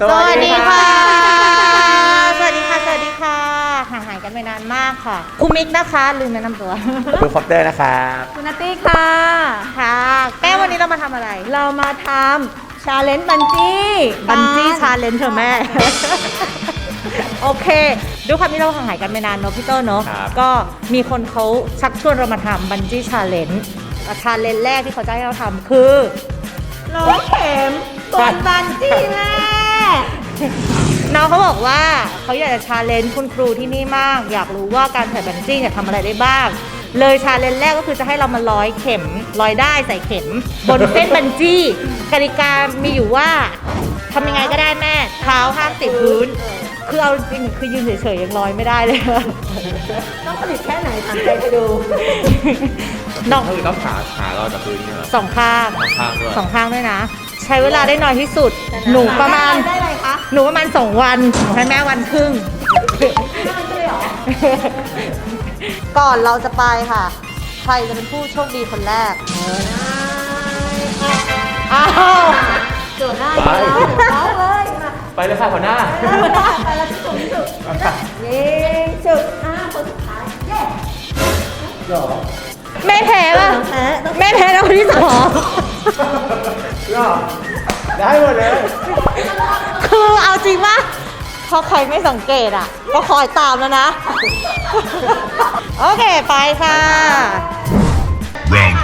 สวัสดีค่ะ สวัสดีค่ะ สวัสดีค่ะ ห่างหายกันไปนานมากค่ะครูมิกนะคะ ลืมแนะนำตัว ดูคอปเตอร์นะครับคุณนัตตี้ค่ะ ค่ะ แก้วันนี้เรามาทำอะไร เรามาทำชาเลนจ์บันจี้บันจี้ชาเลนจ์เถอะแม่ โอเคด้วยความที่เราห่างหายกันไปนานเนอะพี่โต้เนอะก็มีคนเขาชักชวนเรามาทำบันจี้ชาเลนจ์ชาเลนจ์แรกที่เขาจะให้เราทำคือร้อยเข็มบนบันจี้แม่ น้องเขาบอกว่าเขาอยากจะชาเลนจ์คุณครูที่นี่มาก อยากรู้ว่าการใส่บันจี้เนี่ยทำอะไรได้บ้าง เลยชาเลนจ์แรกก็คือจะให้เรามาร้อยเข็มร้อยได้ใส่เข็ม บนเส้นบันจี้กติกามีอยู่ว่าทำยังไงก็ได้แม่ เท้าห้ามติดพื้น คือเอาจริงๆคือยืนเฉยๆยังร้อยไม่ได้เลยต้องผลิตแค่ไหนถามใจไปดูน้องก็คือต้องขาขาเราจากพื้นเนี่ยเหรอสองข้างสองข้างด้วยสองข้างด้วยนะ ใช้เวลาได้น้อยที่สุด หนูประมาณ ได้อะไรคะ หนูประมาณสองวันหนูให้แม่วันครึ่ง ก่อนเราจะไปค่ะ ใครจะเป็นผู้โชคดีคนแรกอ้าวโจทย์ได้ไปเอาเลยมาไปเลยค่ะหัวหน้า ไปแล้วที่สุดที่สุดยิงสุดอ่าคนสุดท้ายเย้แม่แพ้ป่ะ แพ้ต้องแม่แพ้แล้วคนที่สอง ได้หมดเลย คือเอาจริงป่ะพอใครไม่สังเกตอะ ก็คอยตามแล้วนะ โอเค ไปค่ะ Round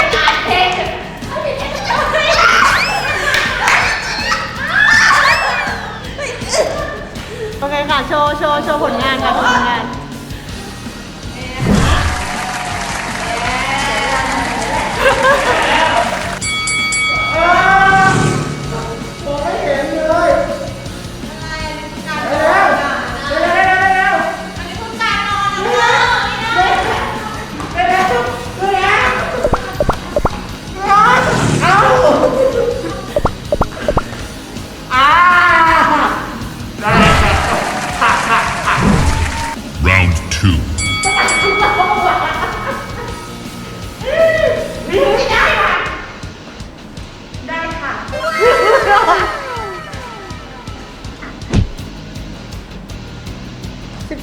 โอเคค่ะ โชว์ โชว์ โชว์ผลงานค่ะผลงาน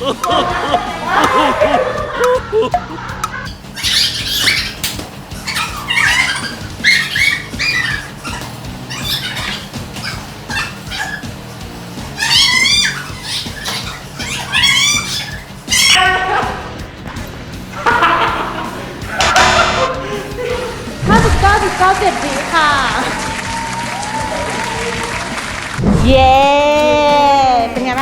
59.97วิค่ะ เย้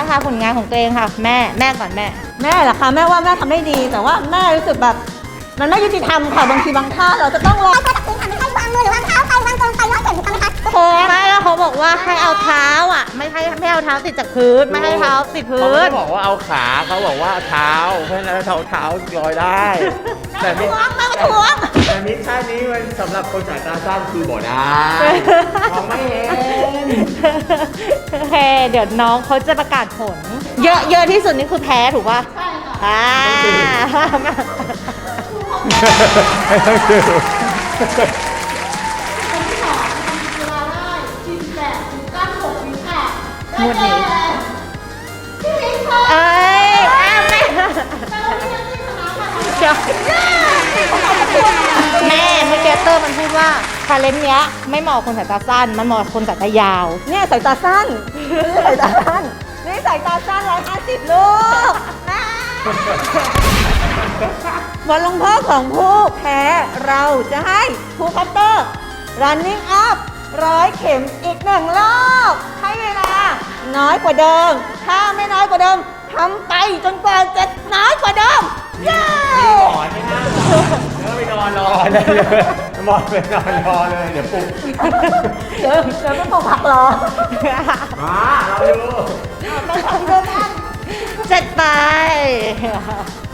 นไงบ้างคะ ผลงานของตัวเองค่ะ แม่แม่ก่อนแม่ แม่เหรอคะแม่ว่าแม่ทำได้ดี แต่ว่าแม่รู้สึกแบบ มันไม่ยุติธรรมค่ะบางทีบางท่าเราจะต้องรอใครก็จับพื้นทำให้วางมือหรือวางเท้าใครวางตรงใครร้อยเข็มถูกต้องไหมคะโค้งไม่แล้วเขาบอกว่าให้เอาเท้าอะ ไม่ให้ไม่เอาเท้าติดจากพื้น ไม่ให้เท้าติดเขาพื้ไม่นได้บอกว่าเอาขาเขาบอกว่าเท้า เพราะฉะนั้นเท้าเท้าลอยได้ แต่มิทวงมาทวง แต่มิชชั่นนี้มันสำหรับคนสายตาสั้นคือบ่ได้มองไม่เห็น โอเคเดี๋ยวน้องเขาจะประกาศผล เยอะเยอะที่สุดนี่คือแพ้ถูกป่ะใช่ค่ะ อ่าไม่ต้องดูคนที่สองทำเวลาได้48ถึง96วิค่ะได้แก่ ม่เมื่อกี้เตอร์มันพูดว่าชาเลนจ์เนี้ยไม่เหมาะกับคนสายตาสั้น มันเหมาะกับคนสายตายาว เนี่ยสายตาสั้นนี่สายตาสั้นนี่สายตาสั้นร้อยห้าสิบลูกนะบทลงโทษของผู้แพ้เราจะให้ผู้คัตเตอร์ running up ร้อยเข็มอีกหนึ่งรอบให้เวลา น้อยกว่าเดิม ถ้าไม่น้อยกว่าเดิมทำไปจนกว่าจะน้อยกว่าเดิม เย้มีหมอน ไม่น่าแล้วไปนอนรอได้เลยหมอนไปนอนรอเลยเดี๋ยวปลุกเดี๋ยวเดี๋ยวต้องพักรอมาเราอยู่ไปทำเดินอันจัดไปเราเอาอันนี้ไปออนเป็นอันแรกได้ป